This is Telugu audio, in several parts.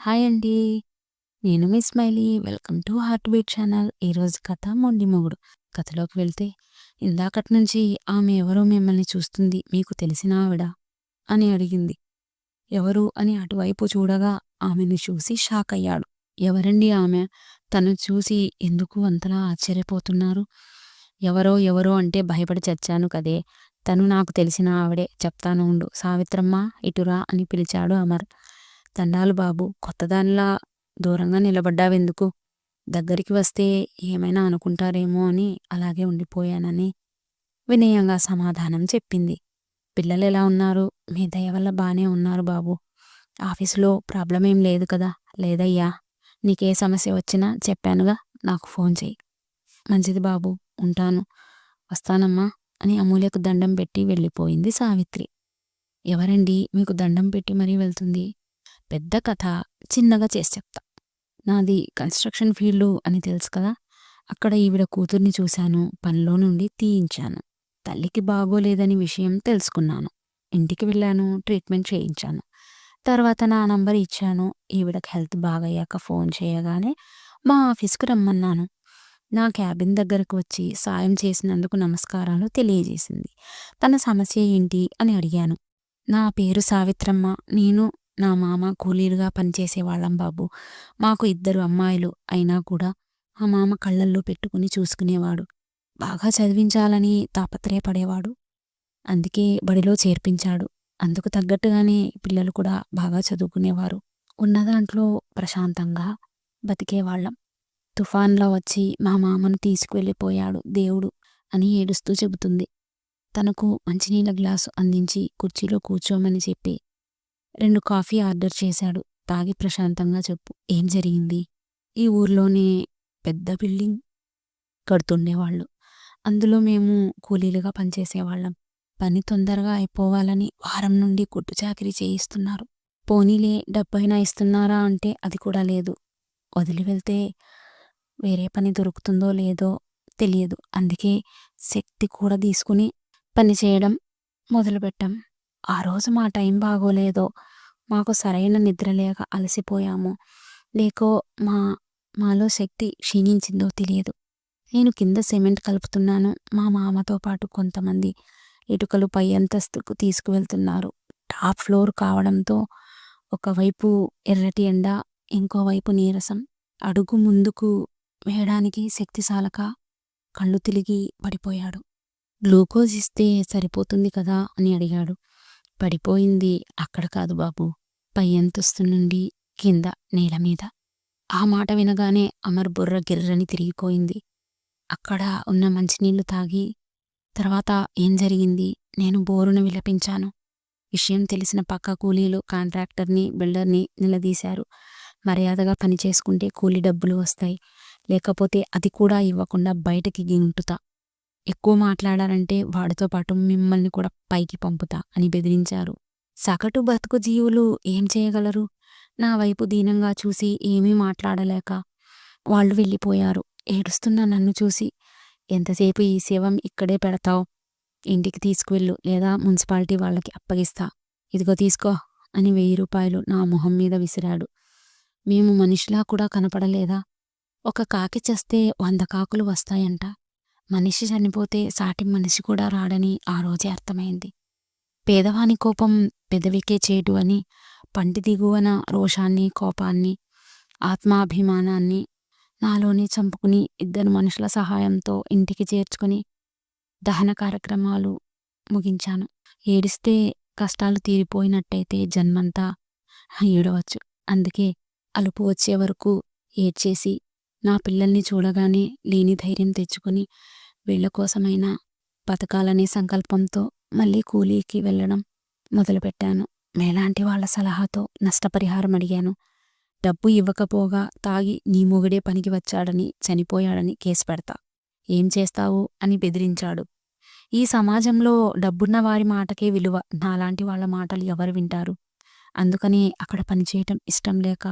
హాయ్ అండి. నేను మీ Smiley. Welcome to heart beat channel. ఈరోజు కథ మొండి మొగుడు. కథలోకి వెళ్తే ఇందాకటి నుంచి ఆమె ఎవరో మిమ్మల్ని చూస్తుంది. మీకు తెలిసిన ఆవిడ? అని అడిగింది. ఎవరు అని అటువైపు చూడగా ఆమెను చూసి షాక్ అయ్యాడు. ఎవరండి ఆమె? తను చూసి ఎందుకు అంతలా ఆశ్చర్యపోతున్నారు? ఎవరో ఎవరో అంటే భయపడి చచ్చాను కదే! తను నాకు తెలిసిన ఆవిడే. చెప్తాను ఉండు. సావిత్రమ్మ ఇటురా అని పిలిచాడు అమర్. దండాలు బాబు. కొత్తదానిలా దూరంగా నిలబడ్డావెందుకు? దగ్గరికి వస్తే ఏమైనా అనుకుంటారేమో అని అలాగే ఉండిపోయానని వినయంగా సమాధానం చెప్పింది. పిల్లలెలా ఉన్నారు? మీ దయ వల్ల బానే ఉన్నారు బాబూ. ఆఫీసులో ప్రాబ్లం ఏం లేదు కదా? లేదయ్యా. నీకే సమస్య వచ్చినా చెప్పానుగా నాకు ఫోన్ చెయ్యి. మంచిది బాబూ. ఉంటాను. వస్తానమ్మా అని అమూల్యకు దండం పెట్టి వెళ్ళిపోయింది సావిత్రి. ఎవరండీ మీకు దండం పెట్టి మరీ వెళ్తుంది? పెద్ద కథ చిన్నగా చేసి చెప్తా. నాది కన్స్ట్రక్షన్ ఫీల్డ్ అని తెలుసు కదా? అక్కడ ఈవిడ కూతుర్ని చూశాను. పనిలో నుండి తీయించాను. తల్లికి బాగోలేదని విషయం తెలుసుకున్నాను. ఇంటికి వెళ్ళాను. ట్రీట్మెంట్ చేయించాను. తర్వాత నా నంబర్ ఇచ్చాను. ఈవిడకి హెల్త్ బాగయ్యాక ఫోన్ చేయగానే మా ఆఫీస్కు రమ్మన్నాను. నా క్యాబిన్ దగ్గరకు వచ్చి సాయం చేసినందుకు నమస్కారాలు తెలియజేసింది. తన సమస్య ఏంటి అని అడిగాను. నా పేరు సావిత్రమ్మ. నేను నా మామ కూలీలుగా పనిచేసేవాళ్ళం బాబు మాకు ఇద్దరు అమ్మాయిలు అయినా కూడా మా మామ కళ్ళల్లో పెట్టుకుని చూసుకునేవాడు. బాగా చదివించాలని తాపత్రయపడేవాడు. అందుకే బడిలో చేర్పించాడు. అందుకు తగ్గట్టుగానే పిల్లలు కూడా బాగా చదువుకునేవారు. ఉన్నదాంట్లో ప్రశాంతంగా బతికేవాళ్ళం. తుఫాన్లా వచ్చి మా మామను తీసుకువెళ్ళిపోయాడు దేవుడు అని ఏడుస్తూ చెబుతుంది. తనకు మంచినీళ్ళ గ్లాసు అందించి కుర్చీలో కూర్చోమని చెప్పి రెండు కాఫీ ఆర్డర్ చేశాడు. తాగి ప్రశాంతంగా చెప్పు. ఏం జరిగింది? ఈ ఊర్లోనే పెద్ద బిల్డింగ్ కడుతుండేవాళ్ళు. అందులో మేము కూలీలుగా పనిచేసేవాళ్ళం. పని తొందరగా అయిపోవాలని వారం నుండి కుట్టు చాకరీ చేయిస్తున్నారు. పోనీలే డబ్బైనా ఇస్తున్నారా అంటే అది కూడా లేదు. వదిలి వెళ్తే వేరే పని దొరుకుతుందో లేదో తెలియదు. అందుకే శక్తి కూడా తీసుకుని పని చేయడం మొదలుపెట్టాం. ఆ రోజు మా టైం బాగోలేదో మాకు సరైన నిద్ర లేక అలసిపోయామో లేకో మా మాలో శక్తి క్షీణించిందో తెలియదు. నేను కింద సిమెంట్ కలుపుతున్నాను. మా మామతో పాటు కొంతమంది ఇటుకలు పై అంతస్తుకు తీసుకువెళ్తున్నారు. టాప్ ఫ్లోర్ కావడంతో ఒకవైపు ఎర్రటి ఎండ, ఇంకోవైపు నీరసం. అడుగు ముందుకు వేయడానికి శక్తి సాలక కళ్ళు తిరిగి పడిపోయాడు. గ్లూకోజ్ ఇస్తే సరిపోతుంది కదా అని అడిగాడు. పడిపోయింది అక్కడ కాదు బాబు పై అంతస్తు నుండి కింద నేల మీద ఆ మాట వినగానే అమర్ బుర్ర గిర్రని తిరిగిపోయింది. అక్కడ ఉన్న మంచినీళ్ళు తాగి తర్వాత ఏం జరిగింది? నేను బోరున విలపించాను. విషయం తెలిసిన పక్క కూలీలు కాంట్రాక్టర్ని, బిల్డర్ని నిలదీశారు. మర్యాదగా పని చేసుకుంటే కూలీ డబ్బులు వస్తాయి. లేకపోతే అది కూడా ఇవ్వకుండా బయటకి గింటుతా. ఎక్కువ మాట్లాడారంటే వాడితో పాటు మిమ్మల్ని కూడా పైకి పంపుతా అని బెదిరించారు. సగటు బతుకు జీవులు ఏం చేయగలరు? నా వైపు దీనంగా చూసి ఏమీ మాట్లాడలేక వాళ్ళు వెళ్ళిపోయారు. ఏడుస్తున్న నన్ను చూసి ఎంతసేపు ఈ శవం ఇక్కడే పెడతావు ఇంటికి తీసుకువెళ్ళు లేదా మున్సిపాలిటీ వాళ్ళకి అప్పగిస్తా. ఇదిగో తీసుకో అని వెయ్యి రూపాయలు నా మొహం మీద విసిరాడు. మేము మనిషిలా కూడా కనపడలేదా? ఒక కాకి చస్తే వంద కాకులు వస్తాయంట. మనిషి చనిపోతే సాటి మనిషి కూడా రాడని ఆ రోజే అర్థమైంది. పేదవాని కోపం పెదవికే చేటు అని పంటి దిగువన రోషాన్ని, కోపాన్ని, ఆత్మాభిమానాన్ని నాలోనే చంపుకుని ఇద్దరు మనుషుల సహాయంతో ఇంటికి చేర్చుకుని దహన కార్యక్రమాలు ముగించాను. ఏడిస్తే కష్టాలు తీరిపోయినట్టయితే జన్మంతా ఏడవచ్చు. అందుకే అలుపు వచ్చే వరకు ఏడ్చేసి నా పిల్లల్ని చూడగానే లేని ధైర్యం తెచ్చుకుని వీళ్ళ కోసమైనా బతకాలనే సంకల్పంతో మళ్ళీ కూలీకి వెళ్ళడం మొదలుపెట్టాను. మేలాంటి వాళ్ళ సలహాతో నష్టపరిహారం అడిగాను. డబ్బు ఇవ్వకపోగా తాగి నీ మొగుడే పనికి వచ్చాడని చనిపోయాడని కేసు పెడతా. ఏం చేస్తావు అని బెదిరించాడు. ఈ సమాజంలో డబ్బున్న వారి మాటకే విలువ. నాలాంటి వాళ్ళ మాటలు ఎవరు వింటారు? అందుకనే అక్కడ పనిచేయటం ఇష్టం లేక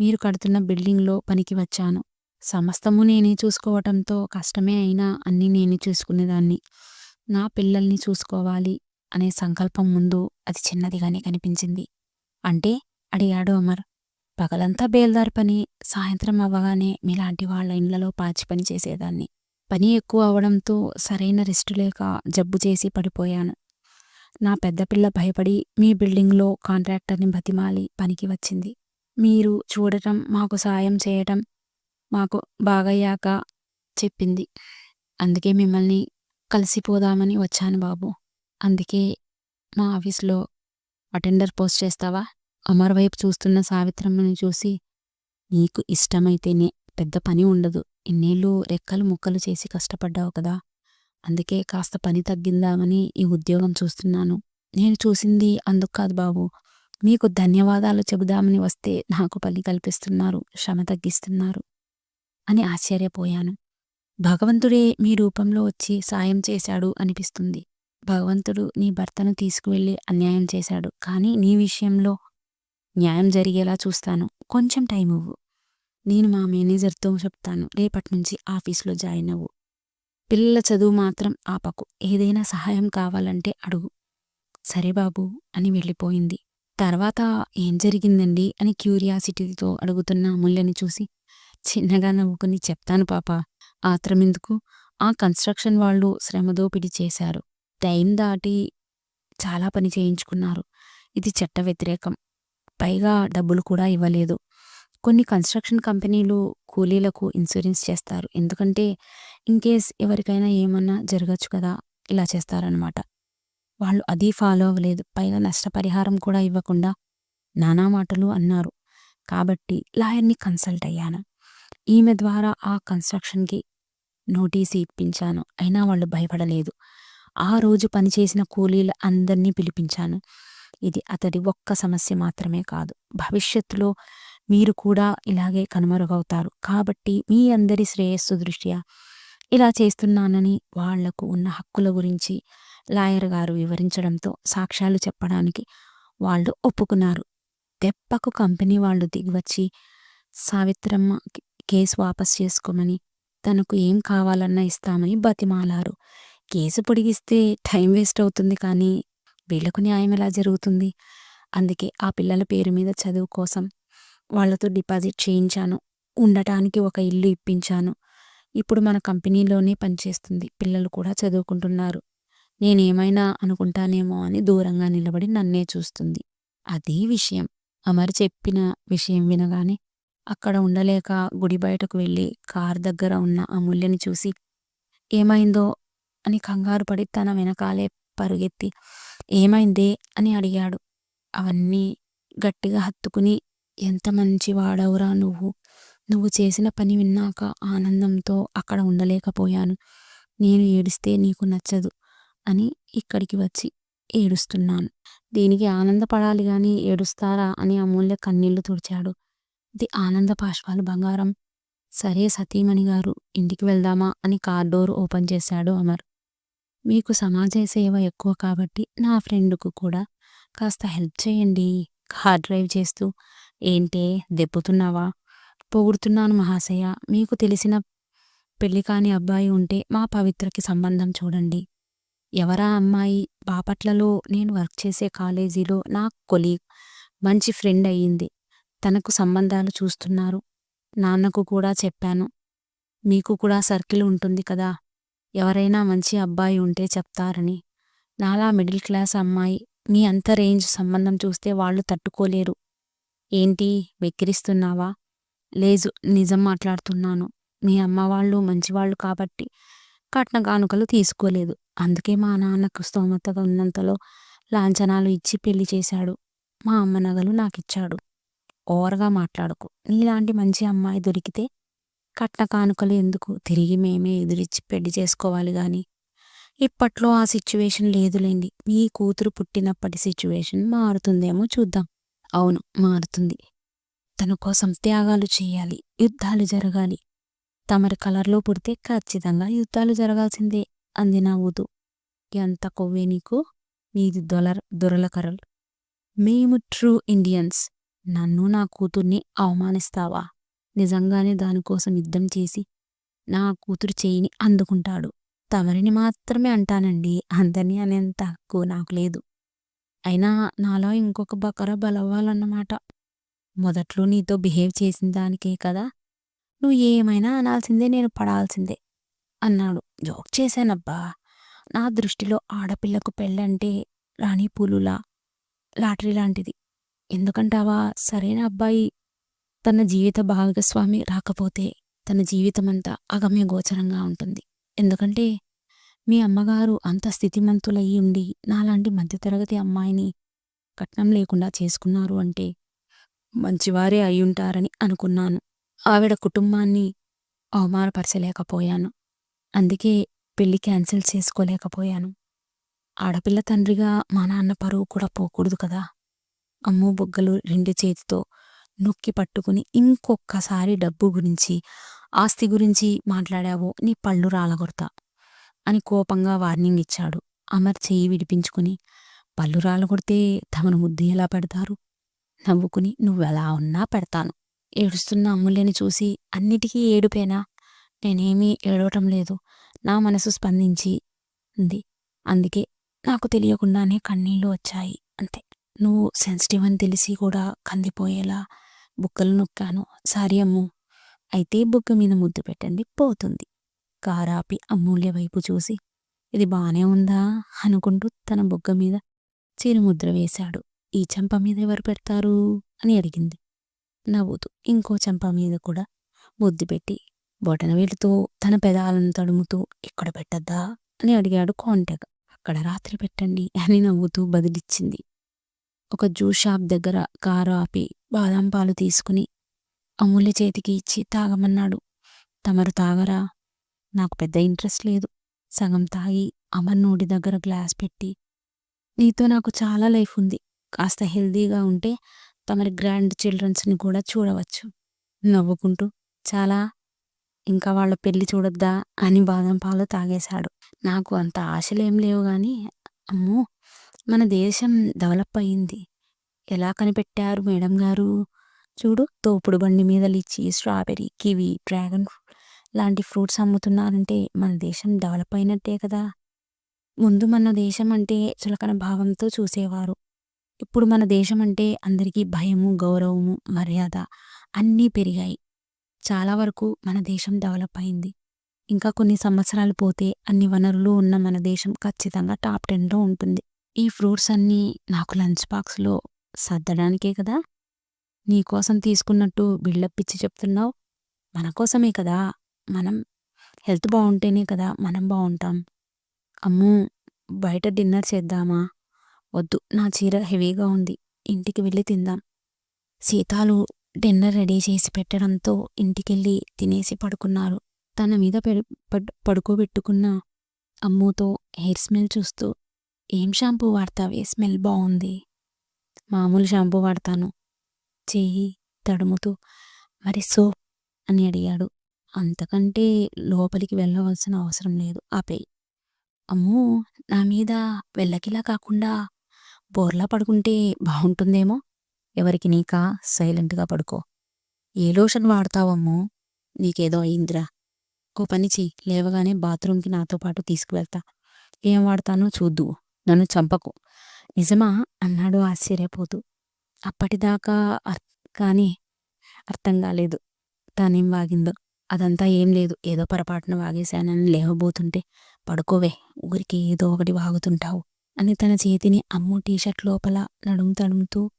మీరు కడుతున్న బిల్డింగ్లో పనికి వచ్చాను. సమస్తము నేనే చూసుకోవటంతో కష్టమే అయినా అన్నీ నేనే చూసుకునేదాన్ని. నా పిల్లల్ని చూసుకోవాలి అనే సంకల్పం ముందు అది చిన్నదిగానే కనిపించింది. అంటే? అడిగాడు అమర్. పగలంతా బేల్దారి పని సాయంత్రం అవ్వగానే మీలాంటి వాళ్ళ ఇండ్లలో పాచి పని చేసేదాన్ని పని ఎక్కువ అవడంతో సరైన రెస్ట్ లేక జబ్బు చేసి పడిపోయాను నా పెద్ద పిల్ల భయపడి మీ బిల్డింగ్లో కాంట్రాక్టర్ని బతిమాలి పనికి వచ్చింది మీరు చూడటం మాకు సాయం చేయటం మాకు బాగయ్యాక చెప్పింది. అందుకే మిమ్మల్ని కలిసిపోదామని వచ్చాను బాబు. అందుకే మా ఆఫీస్లో అటెండర్ పోస్ట్ చేస్తావా? అమర్ వైపు చూస్తున్న సావిత్రమ్మని చూసి నీకు ఇష్టమైతేనే పెద్ద పని ఉండదు. ఇన్నేళ్ళు రెక్కలు ముక్కలు చేసి కష్టపడ్డావు కదా. అందుకే కాస్త పని తగ్గిందామని ఈ ఉద్యోగం చూస్తున్నాను. నేను చూసింది అందుకు కాదు బాబు. మీకు ధన్యవాదాలు చెబుదామని వస్తే నాకు పని కల్పిస్తున్నారు. శ్రమ తగ్గిస్తున్నారు. అని ఆశ్చర్యపోయాను. భగవంతుడే మీ రూపంలో వచ్చి సాయం చేశాడు అనిపిస్తుంది. భగవంతుడు నీ భర్తను తీసుకువెళ్ళి అన్యాయం చేశాడు. కానీ నీ విషయంలో న్యాయం జరిగేలా చూస్తాను. కొంచెం టైం ఇవ్వు. నేను మా మేనేజర్తో చెప్తాను. రేపటి నుంచి ఆఫీస్లో జాయిన్ అవ్వు. పిల్లల చదువు మాత్రం ఆపకు. ఏదైనా సహాయం కావాలంటే అడుగు. సరే బాబు అని వెళ్ళిపోయింది. తర్వాత ఏం జరిగిందండి అని క్యూరియాసిటీతో అడుగుతున్న అమూల్యని చూసి చిన్నగా నవ్వుకుని చెప్తాను పాప. ఆత్రమెందుకు? ఆ కన్స్ట్రక్షన్ వాళ్ళు శ్రమదోపిడి చేశారు. టైం దాటి చాలా పని చేయించుకున్నారు. ఇది చట్ట వ్యతిరేకం. పైగా డబ్బులు కూడా ఇవ్వలేదు. కొన్ని కన్స్ట్రక్షన్ కంపెనీలు కూలీలకు ఇన్సూరెన్స్ చేస్తారు. ఎందుకంటే ఇన్కేస్ ఎవరికైనా ఏమన్నా జరగచ్చు కదా ఇలా చేస్తారనమాట వాళ్ళు అది ఫాలో అవ్వలేదు. పైగా నష్టపరిహారం కూడా ఇవ్వకుండా నానా మాటలు అన్నారు. కాబట్టి లాయర్ని కన్సల్ట్ అయ్యాను. ఈమె ద్వారా ఆ కన్స్ట్రక్షన్కి నోటీసు ఇప్పించాను. అయినా వాళ్ళు భయపడలేదు. ఆ రోజు పనిచేసిన కూలీల అందరినీ పిలిపించాను. ఇది అతడి ఒక్క సమస్య మాత్రమే కాదు. భవిష్యత్తులో మీరు కూడా ఇలాగే కనుమరుగవుతారు. కాబట్టి మీ అందరి శ్రేయస్సు దృష్ట్యా ఇలా చేస్తున్నానని వాళ్ళకు ఉన్న హక్కుల గురించి లాయర్ గారు వివరించడంతో సాక్ష్యాలు చెప్పడానికి వాళ్ళు ఒప్పుకున్నారు. దెబ్బకు కంపెనీ వాళ్ళు దిగివచ్చి సావిత్రమ్మకి కేసు వాపస్ చేసుకోమని తనకు ఏం కావాలన్నా ఇస్తామని బతిమాలారు. కేసు పొడిగిస్తే టైం వేస్ట్ అవుతుంది కానీ వీళ్ళకు న్యాయం ఎలా జరుగుతుంది? అందుకే ఆ పిల్లల పేరు మీద చదువు కోసం వాళ్ళతో డిపాజిట్ చేయించాను. ఉండటానికి ఒక ఇల్లు ఇప్పించాను. ఇప్పుడు మన కంపెనీలోనే పనిచేస్తుంది. పిల్లలు కూడా చదువుకుంటున్నారు. నేనేమైనా అనుకుంటానేమో అని దూరంగా నిలబడి నన్నే చూస్తుంది. అదే విషయం. అమర్ చెప్పిన విషయం వినగానే అక్కడ ఉండలేక గుడి బయటకు వెళ్ళి కార్ దగ్గర ఉన్న అమూల్యని చూసి ఏమైందో అని కంగారు పడి తన వెనకాలే పరుగెత్తి ఏమైందే అని అడిగాడు. అవన్నీ గట్టిగా హత్తుకుని ఎంత మంచి వాడవురా నువ్వు. నువ్వు చేసిన పని విన్నాక ఆనందంతో అక్కడ ఉండలేకపోయాను. నేను ఏడిస్తే నీకు నచ్చదు అని ఇక్కడికి వచ్చి ఏడుస్తున్నాను. దీనికి ఆనందపడాలి గాని ఏడుస్తారా అని అమూల్య కన్నీళ్ళు తుడిచాడు. ది ఆనంద పాశ్వాలు బంగారం. సరే సతీమణి గారు ఇంటికి వెళ్దామా అని కార్ డోర్ ఓపెన్ చేశాడు అమర్. మీకు సమాజ సేవ ఎక్కువ కాబట్టి నా ఫ్రెండ్కు కూడా కాస్త హెల్ప్ చేయండి. కార్ డ్రైవ్ చేస్తూ ఏంటే దెబ్బతున్నావా? పొగుడుతున్నాను మహాశయ. మీకు తెలిసిన పెళ్ళి కాని అబ్బాయి ఉంటే మా పవిత్రకి సంబంధం చూడండి. ఎవరా అమ్మాయి? బాపట్లలో నేను వర్క్ చేసే కాలేజీలో నా కొలీగ్ మంచి ఫ్రెండ్ అయ్యింది. తనకు సంబంధాలు చూస్తున్నారు. నాన్నకు కూడా చెప్పాను. మీకు కూడా సర్కిల్ ఉంటుంది కదా. ఎవరైనా మంచి అబ్బాయి ఉంటే చెప్తారని. నాలా మిడిల్ క్లాస్ అమ్మాయి. మీ అంత రేంజ్ సంబంధం చూస్తే వాళ్ళు తట్టుకోలేరు. ఏంటి? వెక్కిరిస్తున్నావా? లేదు నిజం మాట్లాడుతున్నాను. మీ అమ్మ వాళ్ళు మంచివాళ్ళు కాబట్టి కట్న కానుకలు తీసుకోలేదు. అందుకే మా నాన్నకు స్తోమతగా ఉన్నంతలో లాంఛనాలు ఇచ్చి పెళ్ళి చేశాడు. మా అమ్మ నగలు నాకిచ్చాడు. ఓవర్గా మాట్లాడకు. నీలాంటి మంచి అమ్మాయి దొరికితే కట్న కానుకలు ఎందుకు? తిరిగి మేమే ఎదురిచ్చి పెళ్ళి చేసుకోవాలి గాని. ఇప్పట్లో ఆ సిచ్యువేషన్ లేదులేండి. మీ కూతురు పుట్టినప్పటి సిచ్యువేషన్ మారుతుందేమో చూద్దాం. అవును మారుతుంది. తన కోసం త్యాగాలు చేయాలి యుద్ధాలు జరగాలి. తమరి కలర్లో పుడితే ఖచ్చితంగా యుద్ధాలు జరగాల్సిందే అంది నవ్వుతూ ఎంత కొవ్వే నీకు? నీది దొలర్ దొరలకరలు మేము ట్రూ ఇండియన్స్. నన్ను నా కూతుర్ని అవమానిస్తావా? నిజంగానే దానికోసం యుద్ధం చేసి నా కూతురు చేయిని అందుకుంటాడు. తమరిని మాత్రమే అంటానండి. అందరినీ అనేంత హక్కు నాకు లేదు. అయినా నాలో ఇంకొక బకర బలవ్వాలన్నమాట. మొదట్లో నీతో బిహేవ్ చేసిన దానికే కదా. నువ్వు ఏమైనా అనాల్సిందే నేను పడాల్సిందే అన్నాడు. జోక్ చేశానబ్బా. నా దృష్టిలో ఆడపిల్లకు పెళ్ళంటే రాణి పూలులా లాటరీ లాంటిది. ఎందుకంటావా సరైన అబ్బాయి తన జీవిత భాగస్వామి రాకపోతే తన జీవితమంతా అగమ్య గోచరంగా ఉంటుంది. ఎందుకంటే మీ అమ్మగారు అంత స్థితిమంతులయ్యి ఉండి నాలాంటి మధ్యతరగతి అమ్మాయిని కట్నం లేకుండా చేసుకున్నారు అంటే మంచివారే అయ్యుంటారని అనుకున్నాను. ఆవిడ కుటుంబాన్ని అవమానపరచలేకపోయాను. అందుకే పెళ్ళి క్యాన్సిల్ చేసుకోలేకపోయాను. ఆడపిల్ల తండ్రిగా మా నాన్న పరువు కూడా పోకూడదు కదా. అమ్ము బొగ్గలు రెండు చేతితో నొక్కి పట్టుకుని ఇంకొక్కసారి డబ్బు గురించి ఆస్తి గురించి మాట్లాడావో నీ పళ్ళు రాలగొడతా అని కోపంగా వార్నింగ్ ఇచ్చాడు. అమర్ చెయ్యి విడిపించుకుని పళ్ళు రాలగొడితే తమను ముద్దు ఎలా పెడతారు? నవ్వుకుని నువ్వెలా ఉన్నా పెడతాను. ఏడుస్తున్న అమ్ముల్యని చూసి అన్నిటికీ ఏడుపేనా? నేనేమీ ఏడవటం లేదు. నా మనసు స్పందించి ఉంది. అందుకే నాకు తెలియకుండానే కన్నీళ్ళు వచ్చాయి. అంతే. నువ్వు సెన్సిటివ్ అని తెలిసి కూడా కందిపోయేలా బుక్కలు నొక్కాను. సారీ అమ్ము అయితే బుగ్గ మీద ముద్దు పెట్టండి పోతుంది. కారాపి అమూల్య వైపు చూసి ఇది బానే ఉందా? అనుకుంటూ తన బుగ్గ మీద చిరుముద్ర వేశాడు. ఈ చెంప మీద ఎవరు పెడతారు? అని అడిగింది. నవ్వుతూ ఇంకో చెంప మీద కూడా ముద్దు పెట్టి బొటన బొటనవేలుతో తన పెదాలను తడుముతూ ఇక్కడ పెట్టద్దా? అని అడిగాడు కాంటాక్ అక్కడ రాత్రి పెట్టండి అని నవ్వుతూ బదిలిచ్చింది. ఒక జ్యూస్ షాప్ దగ్గర కారు ఆపి బాదం పాలు తీసుకుని అమూల్య చేతికి ఇచ్చి తాగమన్నాడు. తమరు తాగరా? నాకు పెద్ద ఇంట్రెస్ట్ లేదు. సగం తాగి అమర్ నోటి దగ్గర గ్లాస్ పెట్టి నీతో నాకు చాలా లైఫ్ ఉంది. కాస్త హెల్దీగా ఉంటే తమరి గ్రాండ్ చిల్డ్రన్స్ని కూడా చూడవచ్చు. నవ్వుకుంటూ చాలా ఇంకా వాళ్ళ పెళ్ళి చూడొద్దా? అని బాదం పాలు తాగేశాడు. నాకు అంత ఆశలేం లేవు గాని అమ్మో మన దేశం డెవలప్ అయింది. ఎలా కనిపెట్టారు మేడం గారు? చూడు తోపుడు బండి మీద లిచ్చి స్ట్రాబెర్రీ కివి డ్రాగన్ లాంటి ఫ్రూట్స్ అమ్ముతున్నారంటే మన దేశం డెవలప్ అయినట్టే కదా. ముందు మన దేశం అంటే చులకన భావంతో చూసేవారు. ఇప్పుడు మన దేశం అంటే అందరికీ భయము గౌరవము మర్యాద అన్నీ పెరిగాయి. చాలా వరకు మన దేశం డెవలప్ అయింది. ఇంకా కొన్ని సంవత్సరాలు పోతే అన్ని వనరులు ఉన్న మన దేశం ఖచ్చితంగా టాప్ టెన్లో ఉంటుంది. ఈ ఫ్రూట్స్ అన్నీ నాకు లంచ్ బాక్స్లో సర్దడానికే కదా. నీకోసం తీసుకున్నట్టు బిల్డప్ ఇచ్చి చెప్తున్నావు. మన కోసమే కదా. మనం హెల్త్ బాగుంటేనే కదా మనం బాగుంటాం. అమ్మూ బయట డిన్నర్ చేద్దామా? వద్దు నా చీర హెవీగా ఉంది. ఇంటికి వెళ్ళి తిందాం. సీతాలు డిన్నర్ రెడీ చేసి పెట్టడంతో ఇంటికెళ్ళి తినేసి పడుకున్నారు. తన మీద పడుకోబెట్టుకున్న అమ్ముతో హెయిర్ స్మెల్ చూస్తూ ఏం షాంపూ వాడతావే? స్మెల్ బాగుంది మామూలు షాంపూ వాడతాను. చెయ్యి తడుముతూ మరి సోప్ అని అడిగాడు. అంతకంటే లోపలికి వెళ్ళవలసిన అవసరం లేదు. ఆపేయి. అమ్మో! నా మీద వెళ్ళకిలా కాకుండా బోర్లా పడుకుంటే బాగుంటుందేమో ఎవరికి నీకా? సైలెంట్గా పడుకో. ఏ లోషన్ వాడతావమ్మో? నీకేదో అయిందిరా. ఓ పని చెయ్యి. లేవగానే బాత్రూమ్కి నాతో పాటు తీసుకువెళ్తా. ఏం వాడతానో చూద్దు నన్ను చంపకు. నిజమా? అన్నాడు ఆశ్చర్యపోతూ. అప్పటిదాకా కానీ అర్థం కాలేదు. తానేం వాగిందో. అదంతా ఏం లేదు. ఏదో పొరపాటున వాగేశానని లేవబోతుంటే పడుకోవే. ఊరికి ఏదో ఒకటి వాగుతుంటావు. అని తన చేతిని అమ్ము టీషర్ట్ లోపల నడుము తడుముతూ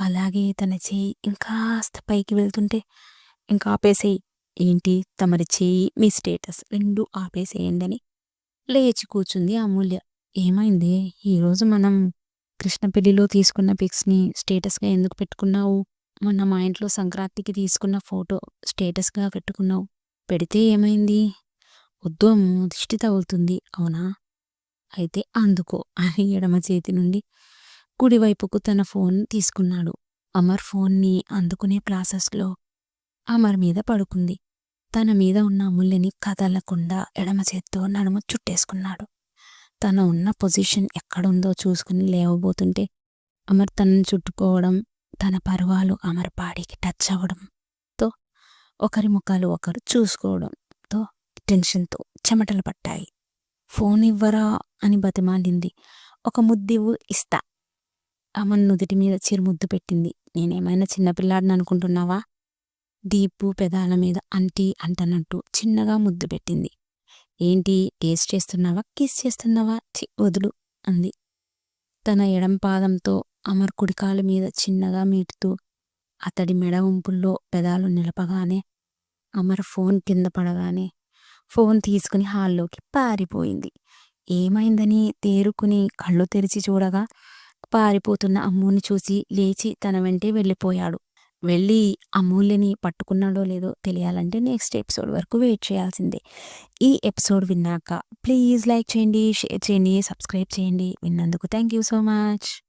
అలాగే తన చేయి ఇంకాస్త పైకి వెళ్తుంటే ఇంకా ఆపేసేయి. ఏంటి? తమరి చేయి మీ స్టేటస్. రెండు ఆపేసేయండి అని లేచి కూర్చుంది అమూల్య. ఏమైంది? ఈరోజు మనం కృష్ణ పెళ్ళిలో తీసుకున్న పిక్స్ని స్టేటస్గా ఎందుకు పెట్టుకున్నావు? మొన్న మా ఇంట్లో సంక్రాంతికి తీసుకున్న ఫోటో స్టేటస్గా పెట్టుకున్నావు. పెడితే ఏమైంది? వద్దు దిష్టి తగులుతుంది. అవునా? అయితే అందుకో అని ఎడమ చేతి నుండి కుడివైపుకు తన ఫోన్ తీసుకున్నాడు. అమర్ ఫోన్ని అందుకునే ప్రాసెస్లో అమర్ మీద పడుకుంది. తన మీద ఉన్న అమూల్యని కదలకుండా ఎడమ చేత్తో నడుము చుట్టేసుకున్నాడు. తను ఉన్న పొజిషన్ ఎక్కడుందో చూసుకుని లేవబోతుంటే అమర్ తనని చుట్టుకోవడం తన పర్వాలు అమర్ బాడీకి టచ్ అవ్వడంతో ఒకరి ముఖాలు ఒకరు చూసుకోవడంతో టెన్షన్తో చెమటలు పట్టాయి. ఫోన్ ఇవ్వరా? అని బతిమాలింది. ఒక ముద్దివ్వు ఇస్తా. అమన్ నుదుటి మీద చిరుముద్దు పెట్టింది. నేనేమైనా చిన్నపిల్లాడిని అనుకుంటున్నావా? దీపు పెదాల మీద అంటీ అంటనట్టు చిన్నగా ముద్దు పెట్టింది. ఏంటి? టేస్ట్ చేస్తున్నావా? కిస్ చేస్తున్నావా? చి వదులు అంది. తన ఎడం పాదంతో అమర్ కుడికాలు మీద చిన్నగా మీటుతూ అతడి మెడ ఉంపుల్లో పెదాలు నిలపగానే అమర్ ఫోన్ కింద పడగానే ఫోన్ తీసుకుని హాల్లోకి పారిపోయింది. ఏమైందని తేరుకుని కళ్ళు తెరిచి చూడగా పారిపోతున్న అమ్ముని చూసి లేచి తన వెంటే వెళ్ళిపోయాడు. వెళ్ళి అమూల్యని పట్టుకున్నాడో లేదో తెలియాలంటే నెక్స్ట్ ఎపిసోడ్ వరకు వెయిట్ చేయాల్సిందే. ఈ ఎపిసోడ్ విన్నాక ప్లీజ్ లైక్ చేయండి షేర్ చేయండి సబ్స్క్రైబ్ చేయండి. విన్నందుకు థ్యాంక్ యూ సో మచ్.